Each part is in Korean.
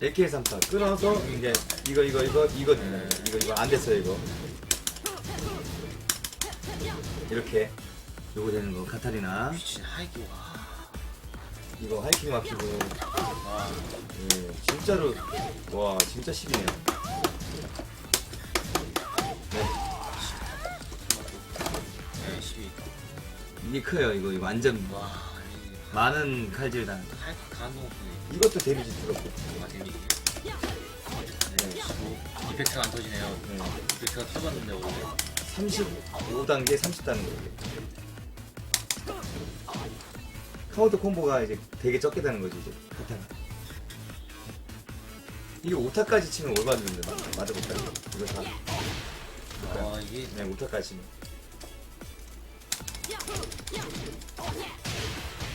AKL 3파 끊어서 이제 이거 이거 이거 이거 네. 이거 이거 안 됐어요 이거 이렇게 요거 되는 거 카타리나 미친 하이기 와. 이거 하이킹 막히고 와. 예, 진짜로 와 진짜 네 네, 12. 이게 커요 이거 이거 완전 와. 이 많은 칼질 단 하이기 가는 이것도 데미지 들었고 거 데미지. 네, 15. 이펙트가 안 터지네요. 네. 이펙트가 터졌는데 원래. 35단계 30단계 카운터 콤보가 이제 되게 적게 되는 거지 이제 카타나 이게 5타까지 치면 올바른데 맞아볼까요? 이거 다와 이게 네 5타까지 치면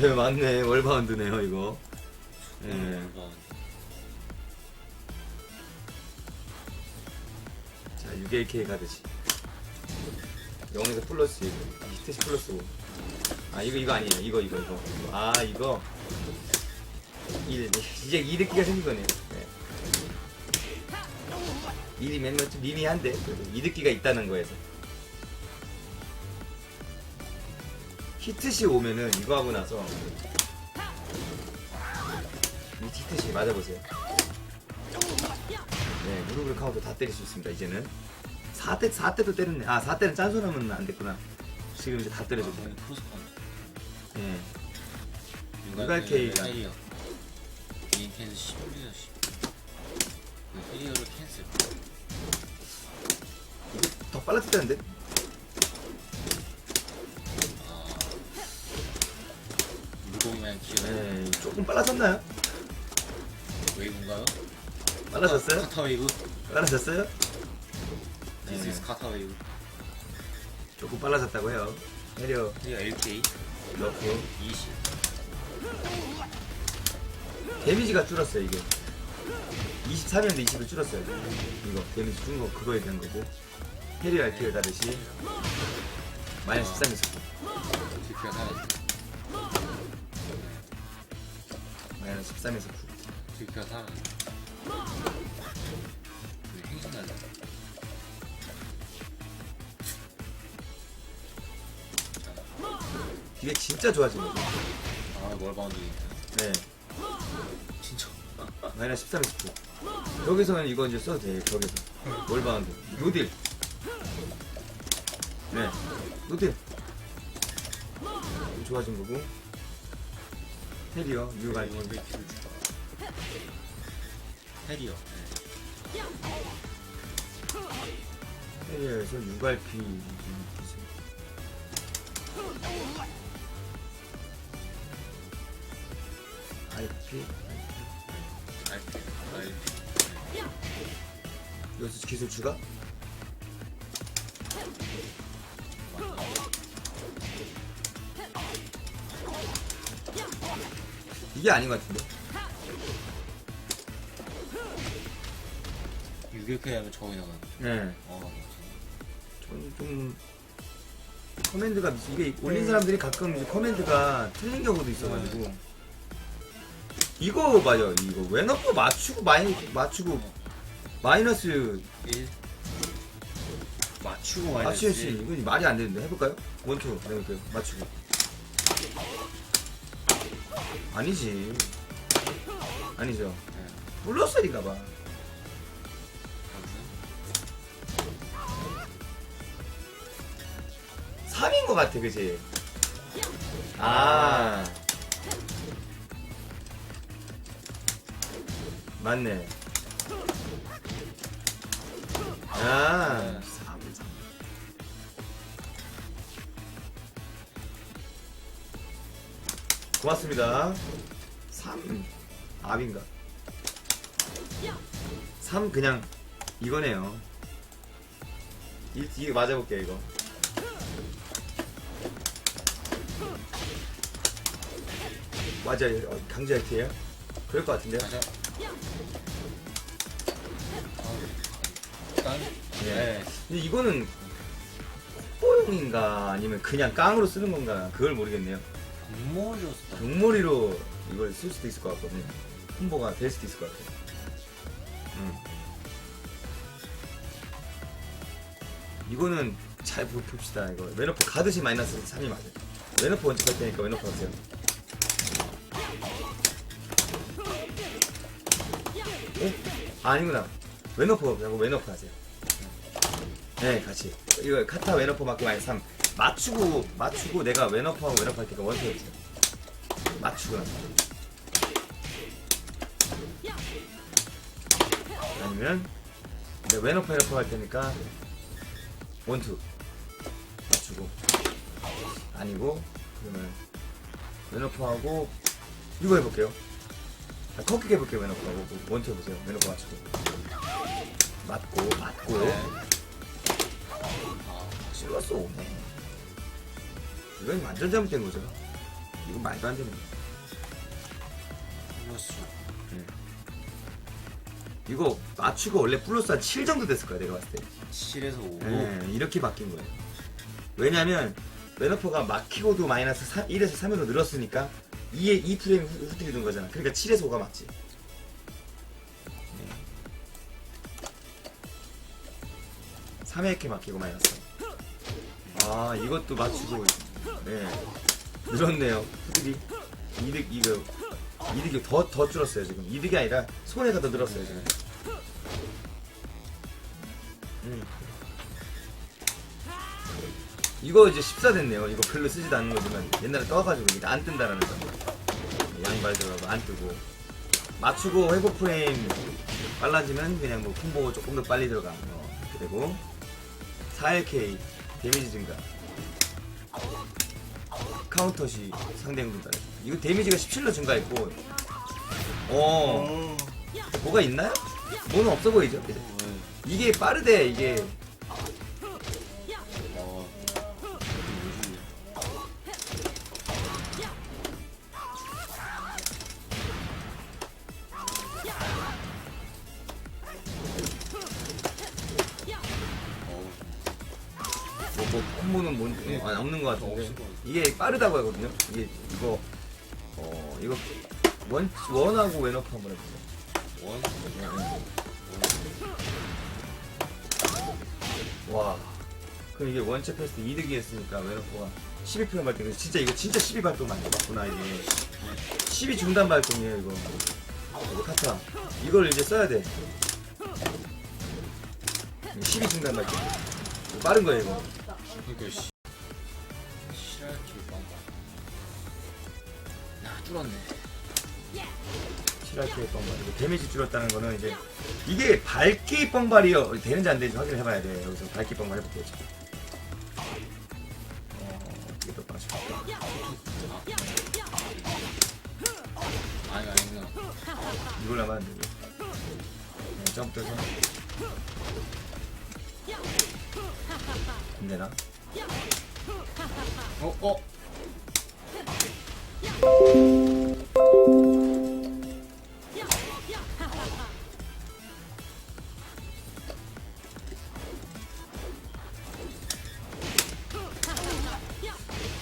네 맞네. 월바운드네요 이거. 네. 음. 자 6AK 가듯이 0에서 플러스 1 히트시 플러스 5. 아 이거 이거 아니에요. 이거 이거 이거. 아 이거. 1 이제 이득기가 생긴 거네요 네. 일이 몇몇 좀 미미한데 그래도 이득기가 있다는 거에서 히트시 오면은 이거 하고 나서 이 히트시 맞아보세요 네, 무릎을 카운터 다 때릴 수 있습니다. 이제는 4대 4대도 때렸네. 아, 4대는 짠소 나면 안 됐구나. 지금 이제 다 때려줬네. 예. K가. 페리어. 개인 캔슬 11이요 10. 그 페리어를 캔슬. 더 빨라졌다는데? 네, 조금 빨라졌나요? 웨이브인가요? 빨라졌어요? 카타 웨이브. 빨라졌어요? This 네. is 카타 웨이브. 조금 빨라졌다고 해요. 내려 페리어 LK 넣고 20. 데미지가 줄었어요 이게. 23이었는데 20을 줄었어요. 이거 데미지 준 거 그거에 대한 거고. 헤리 알키를 다듯이 마이너스 13에서 뒷표가 사라졌어. 마이너스 13에서 9. 뒷표가 사라졌어. 그 행신 날라. 이게 진짜 좋아진 거죠. 아, 월바운드. 네. 진짜. 마이너스 13에서 9. 여기서는 이거 이제 써도 돼요. 저기서. 월바운드. 노딜. 네. 노딜. 좋아진 거고. 헤리어, 뉴가 이걸 왜 킬을 줄까? 헤리어. 네. 헤리어에서 유갈피. IP. 알피. 알피. 여기서 기술 추가? 이게 아닌 것 같은데? 이렇게 하면 저기 나가는. 네. 어, 저는 좀 커맨드가 이게 올린 사람들이 가끔 이제 커맨드가 틀린 경우도 있어가지고 이거 맞아 이거 왜 넣고 맞추고 마이 맞추고 마이너스 1. 맞추고 맞추시 이건 말이 안 되는데 해볼까요? 원투 해볼게요 맞추고 아니지. 아니죠. 네. 플러스리가봐. 3인 것 같아 그지? 아. 맞네. 아 고맙습니다. 3 압인가? 3 그냥 이거네요. 이, 이거 맞아볼게요 이거. 맞아요. 어, 강제 할게요? 그럴 것 같은데요? 가자. 일단. 네. 근데 이거는 뽀용인가 아니면 그냥 깡으로 쓰는 건가? 그걸 모르겠네요 공모줬다. 용머리로 이걸 쓸 수도 있을 것 같거든요. 홍보가 될 수도 있을 것 같아요. 응. 이거는 잘 보- 봅시다 이거. 왼오프 가듯이 마이너스 3이 맞아요. 왼오프 원칙 할 테니까 왼오프 하세요. 어? 아, 아니구나. 왼오프 하고 왼오프 하세요. 네 같이. 이거 카타 왼오프 맞고 마이너스 3 맞추고 맞추고 내가 왼오프하고 왼오프 할 테니까 원투 해주세요. 맞추고 나서. 아니면 내가 왼오프 왼오프 할 테니까 원투 맞추고. 아니고 그러면 왼오프하고 이거 해볼게요. 아, 커킥 해볼게요 왼오프하고. 그 원투 해보세요. 왼오프 맞추고. 맞고 맞고. 네. 아, 실러스 오네 이건 완전 잘못된 거죠 이거 말도 안 되는 거 플러스. 이거 맞추고 원래 플러스 한 7 정도 됐을 거야 내가 봤을 때 7에서 5. 네, 이렇게 바뀐 거예요. 왜냐면 웨너퍼가 막히고도 마이너스 3, 1에서 3으로 늘었으니까 2에 2 프레임 후- 후들리는 거잖아. 그러니까 7에서 5가 맞지. 네. 3에 이렇게 막히고 마이너스 3. 아 이것도 맞추고 네 늘었네요. 후들이 이득 이거 이득이 더 더 줄었어요 지금. 이득이 아니라 손해가 더 늘었어요 지금. 음. 이거 이제 14 됐네요. 이거 별로 쓰지도 않는 거지만 옛날에 떠가지고 이게 안 뜬다라는 거. 양발 들어가고 안 뜨고 맞추고 회복 프레임 빨라지면 그냥 뭐 콤보 조금 더 빨리 들어가. 어, 되고 4LK 데미지 증가. 카운터 시 상대 행동 따라. 이거 데미지가 17로 증가했고. 어, 뭐가 있나요? 뭐는 없어 보이죠? 네. 이게 빠르대 이게 뭐, 뭐 콤보는 뭔 네. 어, 아니, 없는 것 같은데. 이게 빠르다고 하거든요. 이게 이거 어 이거 원 원하고 왼업 한번 해보세요. 원. 와 그럼 이게 원체 패스 이득이 했으니까 왼업가 12% 발동 진짜 이거 진짜 12 발동 많이 봤구나 이게 12 중단 발동이에요 이거 이거 카타 이걸 이제 써야 돼 12 중단 발동 빠른 거예요 이거 그러니까 씨. 실할게 빵빵. 야, 뚫었네. 실화키의 뻥발 이거 데미지 줄었다는 거는 이제 이게 밝기 뻥발이요 되는지 안 되는지 확인을 해봐야 돼 여기서 밝기 뻥발 해볼게요 지금 어 이게 더 빠져 아니, 아니, 그냥. 이걸 하면 안 되고 네, 점프해서 안 되나? 어, 어?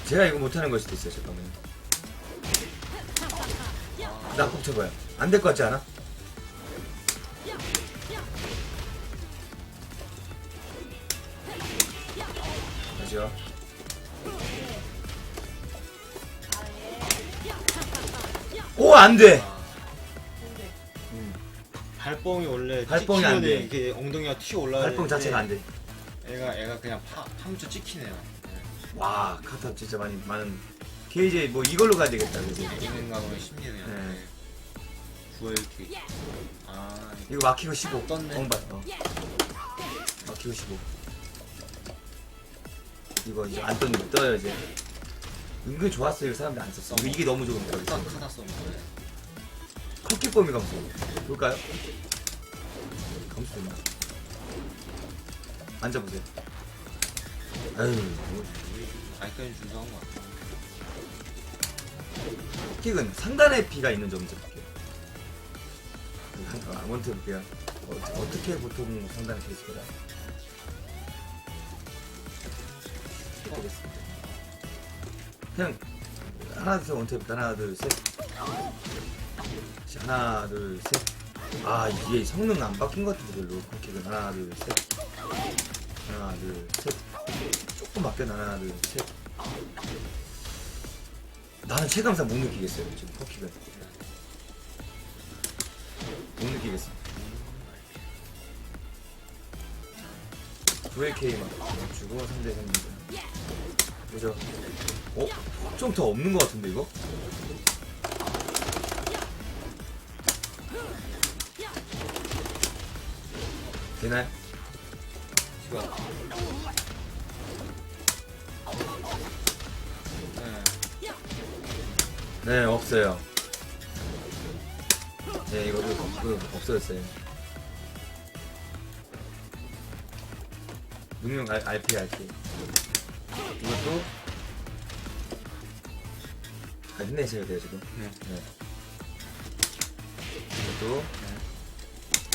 제가 이거 못하는 걸 수도 있어요 잠깐만요 나 꼭 쳐봐요 안 될 것 같지 않아? 안 돼 발뻥이 원래 발뻥이 안 돼. 이게 엉덩이가 튀어 올라야 발봉 자체가 안 돼 애가, 애가 그냥 파, 파묻혀 찍히네요. 네. 와 카타 진짜 많이 많은 KJ 뭐 이걸로 가야 되겠다 그지? 있는 가 보면 심리는 네. 구월기. 아, 이거 막히고 15 떴네. 어. 막히고 15 이거 이제 안 떴는데 떠요 이제 은근 좋았어요 사람들 안 썼어 이게 너무 좋으니까 딱 그치? 하나 써는 거예요. 커키 범위 감소 볼까요? 감소 있나? 앉아보세요 아유 뭐, 아이까지 준수한 거 같아. 킥은 상단에 피가 있는 점을 볼게요 한- 아, 원트 볼게요 어, 어떻게 보통 상단에 피 있을까요? 보겠습니다 그냥 하나 둘셋. 해볼까? 하나 둘셋. 하나 둘셋. 아 이게 성능 안 바뀐 것 같은데 별로. 컴킥은 하나 둘셋. 하나 둘셋. 조금 바뀌었 하나 둘셋. 나는 체감상 못 느끼겠어요 지금 컴킥은 못 느끼겠어 9LK만 주고 3대 3입니다 그죠? 어? 좀 더 없는 것 같은데 이거? 되나요? 시간. 네. 네 없어요 네 이거 그, 그 없어졌어요 능력 RP RP 이것도 아 힘내셔야 돼요 지금 네. 네. 이것도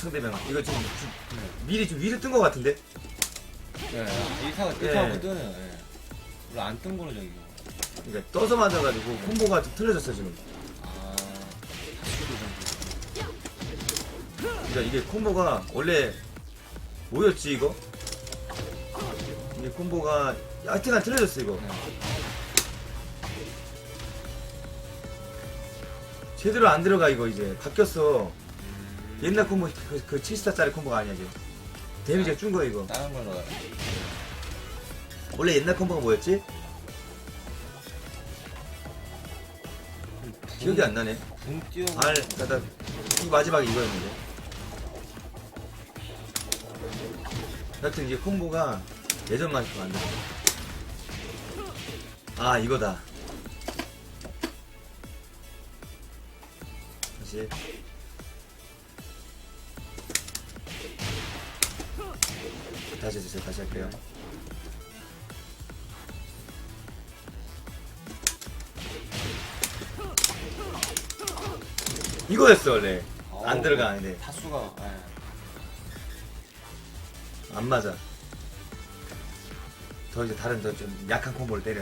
상대방 이거 좀, 좀 미리 좀 위로 뜬 것 같은데 네. 이상 네. 이상하고 뜨네요. 네. 원래 안뜬 거로 저기. 그러니까 떠서 맞아가지고 콤보가 좀 틀려졌어 지금 아. 좀. 그러니까 이게 콤보가 원래 뭐였지 이거? 이게 콤보가 하여튼간 틀려졌어 이거 네. 제대로 안 들어가 이거 이제 바뀌었어 음. 옛날 콤보 그, 그 7스타짜리 콤보가 아니야 이제 데미지가 준 거야 이거 다른 걸로 가. 원래 옛날 콤보가 뭐였지? 기억이 안 나네 붕 뛰어. 알 그러니까 이 마지막에 이거였는데 하여튼 이게 콤보가 예전만큼 안 돼. 아 이거다 다시 다시 해주세요 다시 할게요 이거였어 원래 안 어우, 들어가 근데 타수가. 네. 안 맞아. 더 이제 다른 더 좀 약한 콤보를 때려.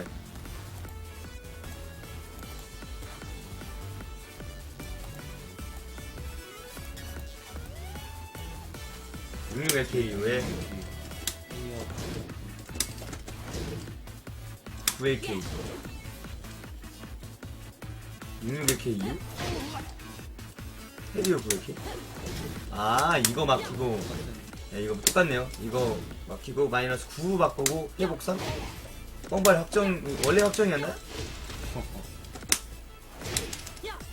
육 66LK 이후에 이어. 9AK 66LK 이후? 헤리오 9AK? 아 이거 막히고 네, 이거 똑같네요. 이거 막히고 마이너스 9 바꾸고 회복 3. 뻥발 확정 원래 확정이었나?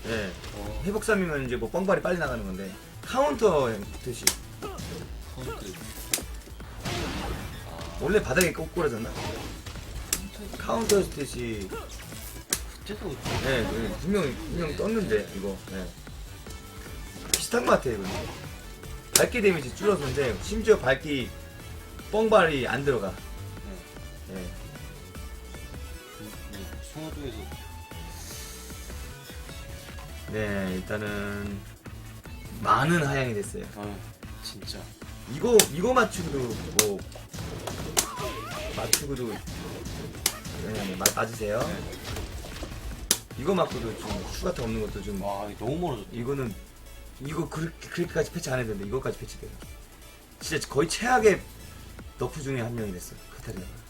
네. 어. 회복 3이면 이제 뭐 뻥발이 빨리 나가는 건데 카운터 카운트. 원래 바닥에 꼬꾸라졌나? 카운터 뜻이 그때도 네, 네, 분명 분명 떴는데 이거 네. 비슷한 것 같아요 이거. 밝기 데미지 줄어서인데 심지어 밝기 뻥발이 안 들어가. 네. 네. 네. 송호도에서 네, 일단은 많은 하향이 됐어요. 아 진짜 이거 이거 맞추고도 뭐 맞추고도 네, 맞, 맞으세요. 이거 맞고도 좀 추가 더 없는 것도 좀 와 이거 너무 멀어졌다. 이거는 이거 그렇게 그렇게까지 패치 안 해도 되는데 이거까지 패치돼요. 진짜 거의 최악의 너프 중에 한 명이 됐어 카타리나가.